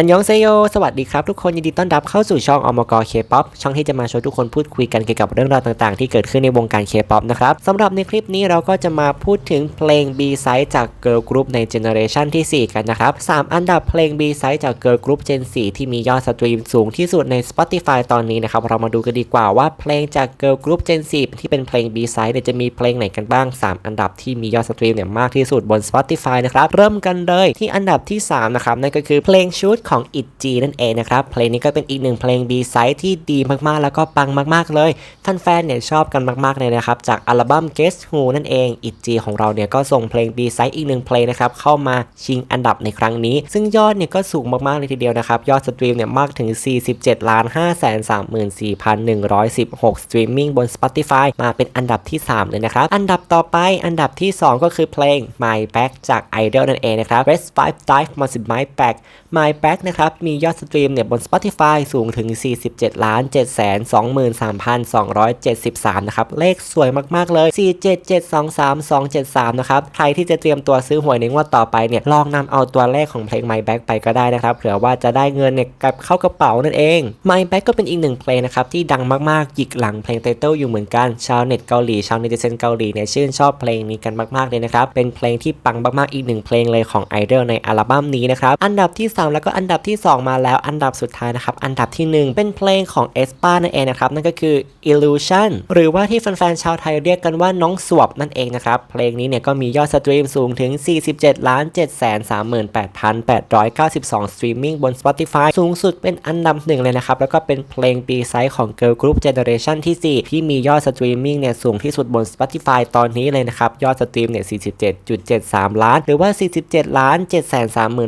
อันยองเซโย สวัสดีครับทุกคนยินดีต้อนรับเข้าสู่ช่องอมกเคป๊อปช่องที่จะมาชวนทุกคนพูดคุยกันเกี่ยวกับเรื่องราวต่างๆ ที่เกิดขึ้นในวงการเคป๊อปนะครับสำหรับในคลิปนี้เราก็จะมาพูดถึงเพลง B side จาก Girl Group ในเจเนอเรชันที่ 4 กันนะครับ 3 อันดับเพลง B side จาก Girl Group Gen 4ที่มียอดสตรีมสูงที่สุดใน Spotify ตอนนี้นะครับเรามาดูกันดีกว่าว่าเพลงจาก Girl Group Gen 4ที่เป็นเพลง B side เนี่ยจะมีเพลงไหนกันบ้าง 3 อันดับที่มียอดสตรีมเนี่ยมากที่สุดบน Spotify นะครับเริ่มกันเลยที่อันดับที่สามนะครับนั่นก็คือเพลงชุดของ ITZY นั่นเองนะครับ เพลงนี้ก็เป็นอีกหนึ่งเพลง B side ที่ดีมากๆ แล้วก็ปังมากๆเลยแฟนๆเนี่ยชอบกันมากๆเลยนะครับ จากอัลบั้ม Guess Who นั่นเอง ITZY ของเราเนี่ยก็ส่งเพลง B side อีกหนึ่งเพลงนะครับเข้ามาชิงอันดับในครั้งนี้ ซึ่งยอดเนี่ยก็สูงมากๆเลยทีเดียวนะครับยอดสตรีมเนี่ยมากถึง 47ล้าน5 3 4 1 1 6 สตรีมมิ่งบน Spotify มาเป็นอันดับที่ 3 เลยนะครับ อันดับต่อไปอันดับที่ 2 ก็คือเพลง My Back จาก Idol นั่นเองนะครับ Red Five Dive มาสิ My Back My Back นะครับมียอดสตรีมเนี่ยบน Spotify สูงถึง 47 ล้าน 7 2 3 273 นะครับ เลขสวยมาก ๆ เลย 47723273 นะครับ ใครที่จะเตรียมตัวซื้อหวยในงวดต่อไปเนี่ย ลองนำเอาตัวเลขของเพลง My Back ไปก็ได้นะครับ เผื่อว่าจะได้เงินเนี่ยกลับเข้ากระเป๋านั่นเอง My Back ก็เป็นอีกหนึ่งเพลงนะครับ ที่ดังมาก ๆ หยิกหลังเพลงไตเติลอยู่เหมือนกัน ชาวเน็ตเกาหลี ชาวเน็ตเซนเกาหลีเนี่ยชื่นชอบเพลงนี้กันมาก ๆ เลยนะครับ เป็นเพลงที่ปังมาก ๆ อีกหนึ่งเพลงเลยของ Idol ในอัลบั้มนี้นะครับ อันดับที่ 3 แล้วก็อันดับที่ 2 มาแล้วอันดับสุดท้ายนะครับ อันดับที่ 1 เป็นเพลงของ e s p a นั่นเองนะครับ นั่นก็คือ Illusion หรือว่าที่แฟนๆชาวไทยเรียกกันว่าน้องสวบนั่นเองนะครับ เพลงนี้เนี่ยก็มียอดสตรีมสูงถึง 47ล้าน7 3 8 8 9 2 สตรีมมิ่งบน Spotify สูงสุดเป็นอันดับหนึ่งเลยนะครับ แล้วก็เป็นเพลงปีไซส์ของ Girl Group Generation ที่ 4 ที่มียอดสตรีมมิ่งเนี่ยสูงที่สุดบน Spotify ตอนนี้เลยนะครับ ยอดสตรีมเนี่ย47.73 ล้าน หรือว่า 47ล้าน7 3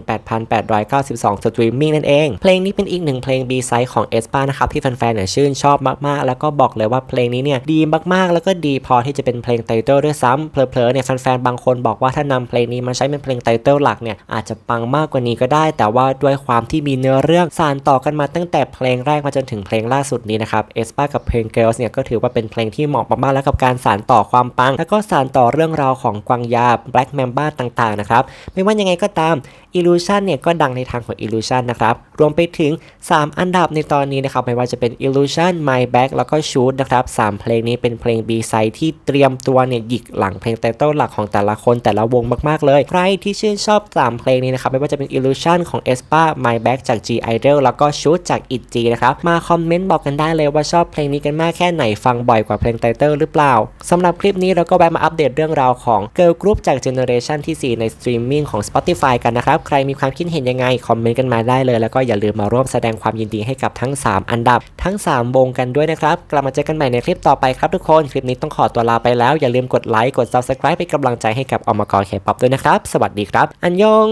8 8 9 2สตรีมมิ่งนั่นเอง เพลงนี้เป็นอีกหนึ่งเพลง B side ของ e s p a นะครับที่แฟนๆเนี่ยชื่นชอบมากๆ แล้วก็บอกเลยว่าเพลงนี้เนี่ยดีมากๆ แล้วก็ดีพอที่จะเป็นเพลงไตเติลด้วยซ้ำเผลอๆเนี่ยแฟนๆบางคนบอกว่าถ้านำเพลงนี้มาใช้เป็นเพลงไตเติลหลักเนี่ยอาจจะปังมากกว่านี้ก็ได้ แต่ว่าด้วยความที่มีเนื้อเรื่องสานต่อกันมาตั้งแต่เพลงแรกมาจนถึงเพลงล่าสุดนี้นะครับ e s p a กับเพลง Girls เนี่ยก็ถือว่าเป็นเพลงที่เหมาะมากๆแล้วกับการสานต่อความปัง แล้วก็สานต่อเรื่องราวของกวางยา Black Mamba ต่างๆนะครับไม่ว่ายังไงก็ตาม Illusion เนี่ยก็ดังในทางของ Illusion นะครับ รวมไปถึง 3 อันดับในตอนนี้นะครับไม่ว่าจะเป็น Illusion My Back แล้วก็ Shoot นะครับ3เพลงนี้เป็นเพลง B side ที่เตรียมตัวเนี่ยหยิกหลังเพลงไตเติลหลักของแต่ละคนแต่ละวงมากๆเลย ใครที่ชื่นชอบ 3 เพลงนี้นะครับไม่ว่าจะเป็น Illusion ของ e s p a My Back จาก G Idol แล้วก็ Shoot จาก ITZY นะครับมาคอมเมนต์บอกกันได้เลยว่าชอบเพลงนี้กันมากแค่ไหนฟังบ่อยกว่าเพลงไตเติลหรือเปล่าสำหรับคลิปนี้เราก็แวะมาอัปเดตเรื่องราวของ Girl Group จาก Generation ที่ 4 ในสตรีมมิ่งของ Spotify กันนะครับใครมีความคิดเห็นยังไงคอมเมนต์กันมาได้เลยแล้วก็อย่าลืมมาร่วมแสดงความยินดีให้กับทั้ง 3 อันดับ ทั้ง 3 วงกันด้วยนะครับ กลับมาเจอกันใหม่ในคลิปต่อไปครับทุกคน คลิปนี้ต้องขอตัวลาไปแล้ว อย่าลืมกดไลค์ กด Subscribe เป็นกำลังใจให้กับอมกรเคป๊อปด้วยนะครับ สวัสดีครับ อันยอง